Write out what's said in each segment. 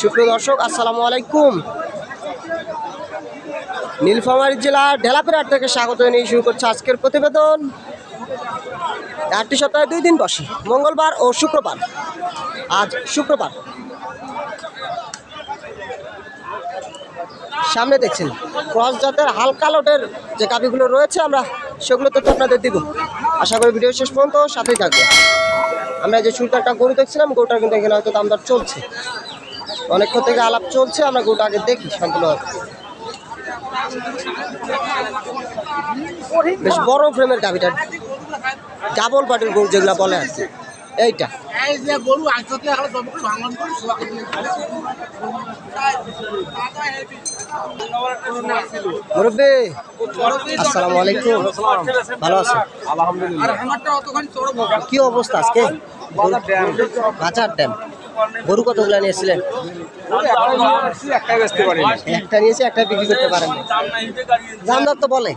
সুপ্রিয় দর্শক, আসসালামু আলাইকুম। নীলফামারী জেলার ঢেলাপিরহাট থেকে স্বাগত নিয়ে শুরু করছে আজকের প্রতিবেদন। আটটি সপ্তাহে দুই দিন বসে, মঙ্গলবার ও শুক্রবার। আজ শুক্রবার। সামনে দেখছেন, ক্রস জাতের হালকা লোটের যে কাপিগুলো রয়েছে আমরা সেগুলো তো আপনাদের দিব। আশা করি ভিডিও শেষ পর্যন্ত সাথেই থাকবে আমরা যে শুরুতে একটা গরু দেখছিলাম গরুটা কিন্তু এখানে হয়তো দামদার চলছে। অনেকক্ষণ থেকে আলাপ চলছে, আমরা গরুটা আগে দেখি সম্পূর্ণ। বেশ বড় ফ্রেমের গাভিটা। ডাবল পাটির গরু যেগুলো বলে আর কি। এইটা। এই যে গরু আইসতে এখন সব ভাঙন করে শোয়া মুরব্বী আসসালামু আলাইকুম। ভালো আছেন? কি অবস্থা আজকে? বাজার ড্যাম। গরু কতগুলো নিয়েছিলেন? একটা নিয়েছে একটা বিক্রি করতে পারেন। দাম তো বলে।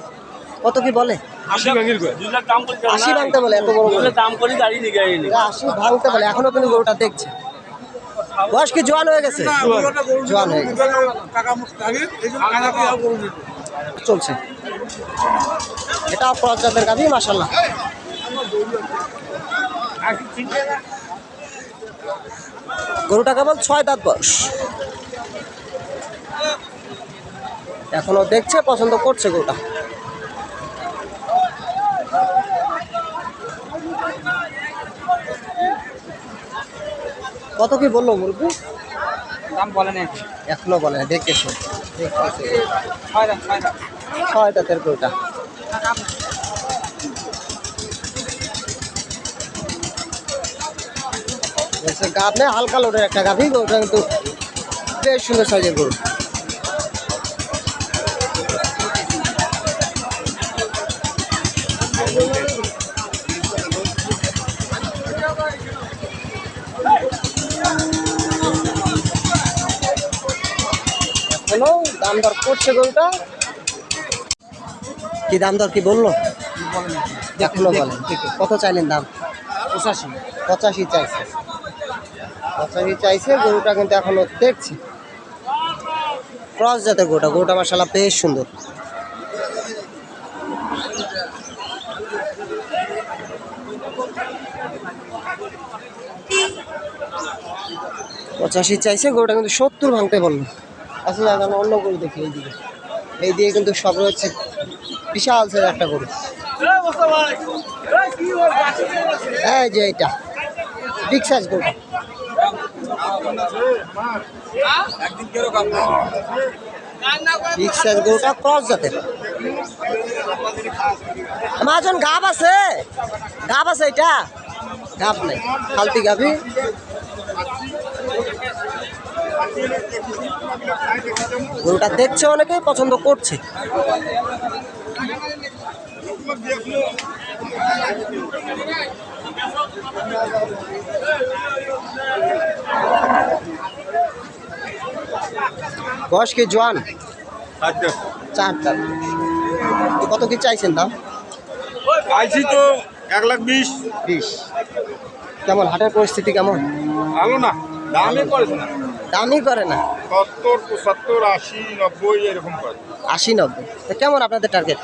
কত কি বলে? আশি ভাঙতে বলে এত বড় দাম করি গাড়ি নিয়ে আশি ভাঙতে বলে এখনও কিন্তু গরুটা দেখছে। বয়স কি জোয়ান হয়ে গেছে? জোয়ান হয়ে চলছে। এটা ক্রস জাতের গাভি মাসাল্লাহ গরুটা কেবল ছয় দাঁত বয়স। এখনও দেখছে পছন্দ করছে গরুটা। কত কি বলল মুরগি? দাম বলে না এখনও বলে না, দেখে শোন ছয় দাঁতের গরুটা গাভ নেই হালকা লোটের একটা গাভি ওটা কিন্তু বেশ সুন্দর সাইজের গরু। এখনও দাম দর করছে গরুটা কি দাম দর কি বলল? এখনও বলেন। কত চাইলেন দাম? পঁচাশি। পঁচাশি চাইছে। পঁচাশি চাইছে গরুটা কিন্তু এখনও দেখছি। ক্রস জাতের গরুটা গরুটা মাসাল্লাহ বেশ সুন্দর। পঁচাশি চাইছে গরুটা কিন্তু সত্তর ভাঙতে বলল। আচ্ছা আমি অন্য গরু দেখি এইদিকে। এই দিকে কিন্তু সব রয়েছে বিশাল সাইজ একটা গরু। এই যে এটা বিগ সাইজ সাইজ গরুটা জাতের। গাব আছে গাব আছে এটা গাব নাই খালতি গাবি। গরুটা দেখছে অনেকেই পছন্দ করছে। বয়স কি জোয়ান? চারটা তো কত কি চাইছেন দাম? চাইছি তো এক লাখ বিশ। বিশ। কেমন হাটের পরিস্থিতি কেমন? ভালো না দামই করেছে না। দামই করে না। সত্তর পঁচাত্তর আশি নব্বই এরকম করে। আশি নব্বই। তো কেমন আপনাদের টার্গেট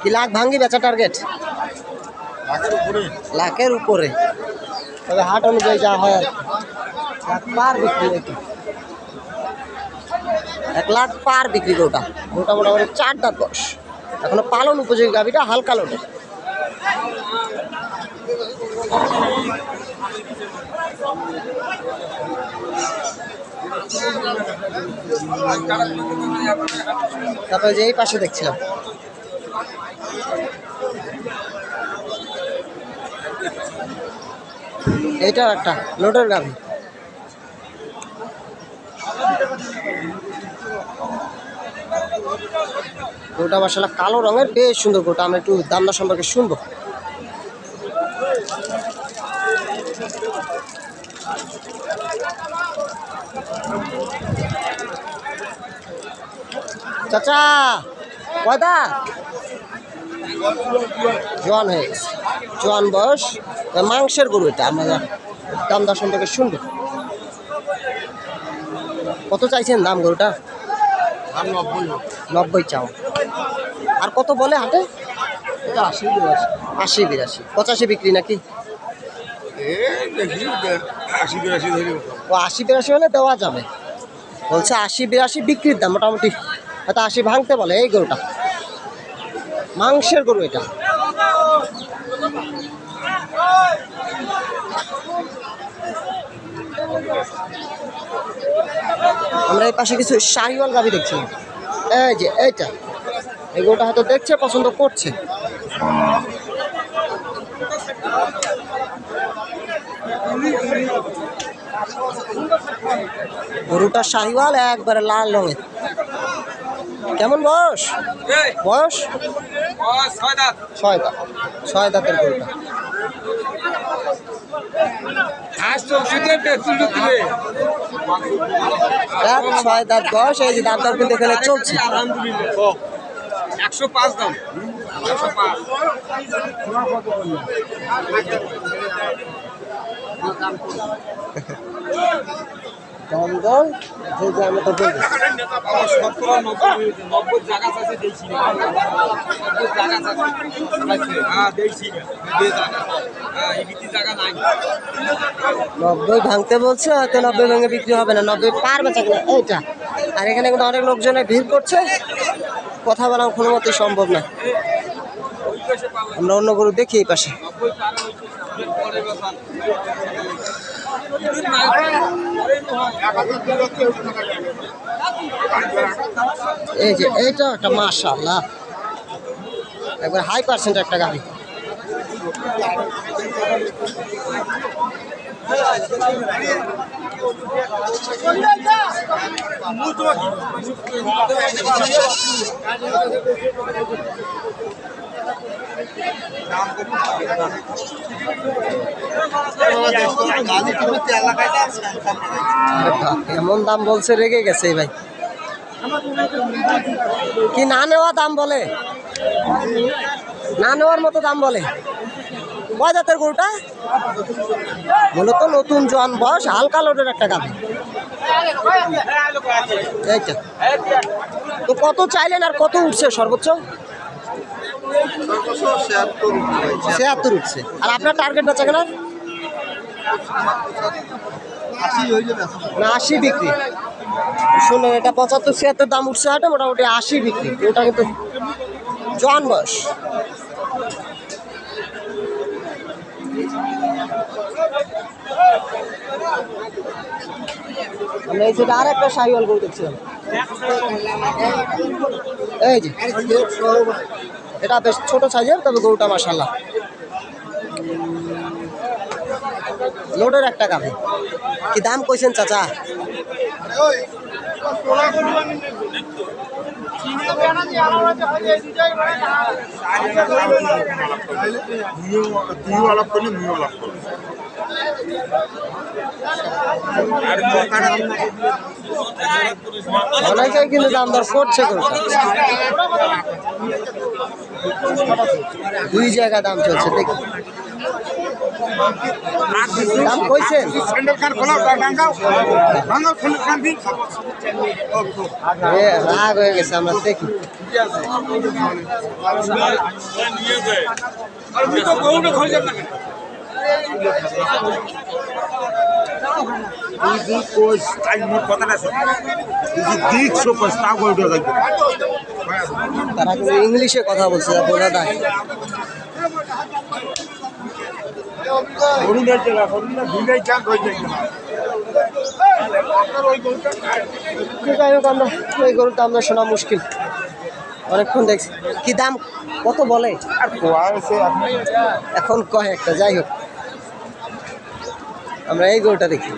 কি লাখ ভাঙ্গি বেচা টার্গেট লাখের উপরে। লাখের উপরে। তবে হাট অনুযায়ী যা হয় লাখ পার বিক্রি এক লাখ পার বিক্রি গোটা। গোটা মোটামুটি চার দাঁত বয়স। এখনও পালন উপযোগী গাভিটা হালকা লোটে তারপরে যে এই পাশে দেখছিলাম। এইটাও একটা, লোডের গাভি গোটা মশলা কালো রঙের, বেশ সুন্দর গোটা, আমরা একটু দামদা সম্পর্কে শুনব। চাচা কয়দা জোয়ান হয়ে গেছে। জোয়ান বয়স। মাংসের গরু এটা আমরা দাম দর সম্পর্কে শুনব। কত চাইছেন দাম গরুটা? নব্বই চাও। আর কত বলে হাটে? আশি বিরাশি আশি বিরাশি। পঁচাশি বিক্রি নাকি? ও আশি বিরাশি হলে দেওয়া যাবে। বলছে আশি বিরাশি বিক্রির দাম মোটামুটি। হয়তো আশি ভাঙতে বলে এই গরুটা। মাংসের গরু এটা। আমরা এই পাশে কিছু শাহিওয়াল গাভি দেখছি। এই যে এইটা। এই গরুটা হয়তো দেখছে পছন্দ করছে। গরুটা শাহিওয়াল একবারে লাল রঙের। কেমন বয়স? বয়স? ছয় দাঁত। ছয় দাঁত দাঁতের গরুটা। আজ তো ওষুধে পেট্রোল দিবে। দাঁত ছয় দাঁত বয়স এই যে দাঁত দাঁত কিন্তু এখানে চলছে। আলহামদুলিল্লাহ। একশো পাঁচ দাম। একশো পাঁচ। দাম মতো বলবে নব্বই ভাঙতে বলছে, হয়তো নব্বই ভেঙে বিক্রি হবে না, নব্বই পার বেচা কিনা, এইটা। আর এখানে কিন্তু অনেক লোকজনে ভিড় করছে, কথা বলা কোনো মতেই সম্ভব না। আমরা অন্য গরু দেখি এই পাশে পরে কথা এই যে এইটা একটা মাশাল্লাহ একবার হাই পার্সেন্ট একটা গাড়ি। বাপ, এমন দাম বলছে রেগে গেছে ভাই। কি না নেওয়া দাম বলে? না নেওয়ার মতো দাম বলে। কয় জাতের গরুটা? মূলত নতুন জন বয়স হালকা লোডের একটা গাভি। এইটা তো। কত চাইলেন আর কত উঠছে সর্বোচ্চ? ছিয়াত্তর উঠছে। আর আপনার টার্গেট বেচা কেনা না আশি বিক্রি। শুনুন, এটা পঁচাত্তর ছিয়াত্তর দাম উঠছে হাটে, মোটামুটি আশি বিক্রি। ওটা কিন্তু জন বয়স। এই যেটা এই যে, এটা বেশ ছোট সাইজের, তবে গরুটা মাসাল্লাহ লোডের একটা গাভি। কি দাম কইছেন চাচা? অনেকে কিন্তু দাম দর করছে দুই জায়গা দাম চলছে, দেখি। দাম কইছেন? স্যান্ডেল খান খোলা ডাঙ্গাও ভাঙাও। স্যান্ডেল খান দিন। রাগ হয়ে গেছে আমরা দেখি। আর তুই তো গরুটা খোঁজ না যাই হোক আমরা এই গরুটা আমরা শোনা মুশকিল। অনেকক্ষণ দেখছি। কি দাম? কত বলে? এখন কয় একটা? যাই হোক। আমরা এই গরুটা দেখি।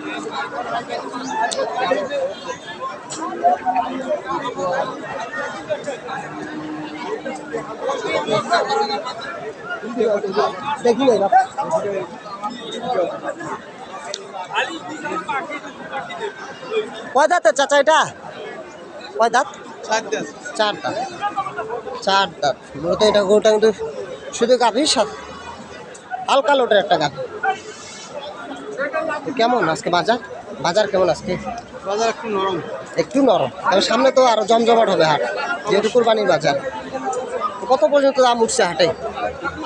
দেখি বাপ। কয় দাঁতের চাচা এটা? কয় দাঁত। চার দাঁত। চার দাঁত। মূলত এটা গরুটা কিন্তু শুধু গাভীর সাথে। হালকা লোটের একটা গাভী। কেমন আজকে বাজার? বাজার কেমন আজকে? বাজার একটু নরম। একটু নরম। তবে সামনে তো আরও জমজমাট হবে হাট। যেহেতু কুরবানির বাজার। কত পর্যন্ত দাম উঠছে হাটে?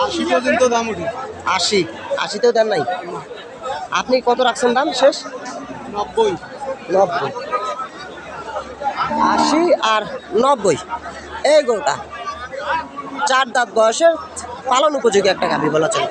আশি পর্যন্ত দাম উঠে। আশি। আশিতেও দেন নাই? আপনি কত রাখছেন দাম শেষ? নব্বই। নব্বই। আশি আর নব্বই। এই গরুটা চার দাঁত বয়সের পালন উপযোগী একটা গাভী বলা চলে।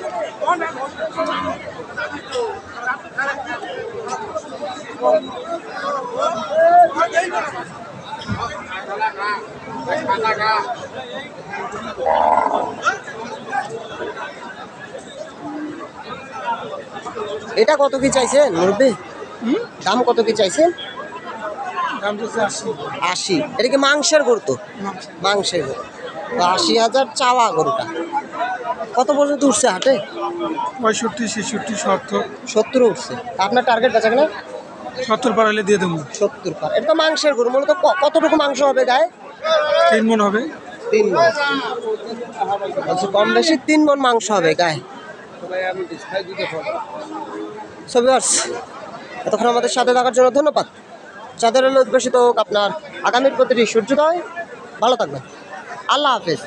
এটা কত কি চাইছেন মুরব্বী? দাম কত কি চাইছেন আশি। এটা কি মাংসের গরু তো? মাংসের গরু। আশি হাজার চাওয়া গরুটা। কত পর্যন্ত উঠছে হাটে? পঁয়ষট্টি ছেষট্টি সত্তর। সত্তর উঠছে। আপনার টার্গেট বেচা কিনা? সত্তর পার হলে দিয়ে দেবো। সত্তর পার। এটা তো মাংসের গরু। মূলত কতটুকু মাংস হবে গায়ে? তিন মন হবে। তিন মন। আচ্ছা কম বেশি তিন মন মাংস হবে, গায়ে। সবিয়ার্স এতক্ষণ আমাদের সাথে থাকার জন্য ধন্যবাদ। চাঁদের আলো উদ্ভাসিত হোক আপনার আগামীর প্রতিটি সূর্যোদয়। ভালো থাকবেন। আল্লাহ হাফিজ।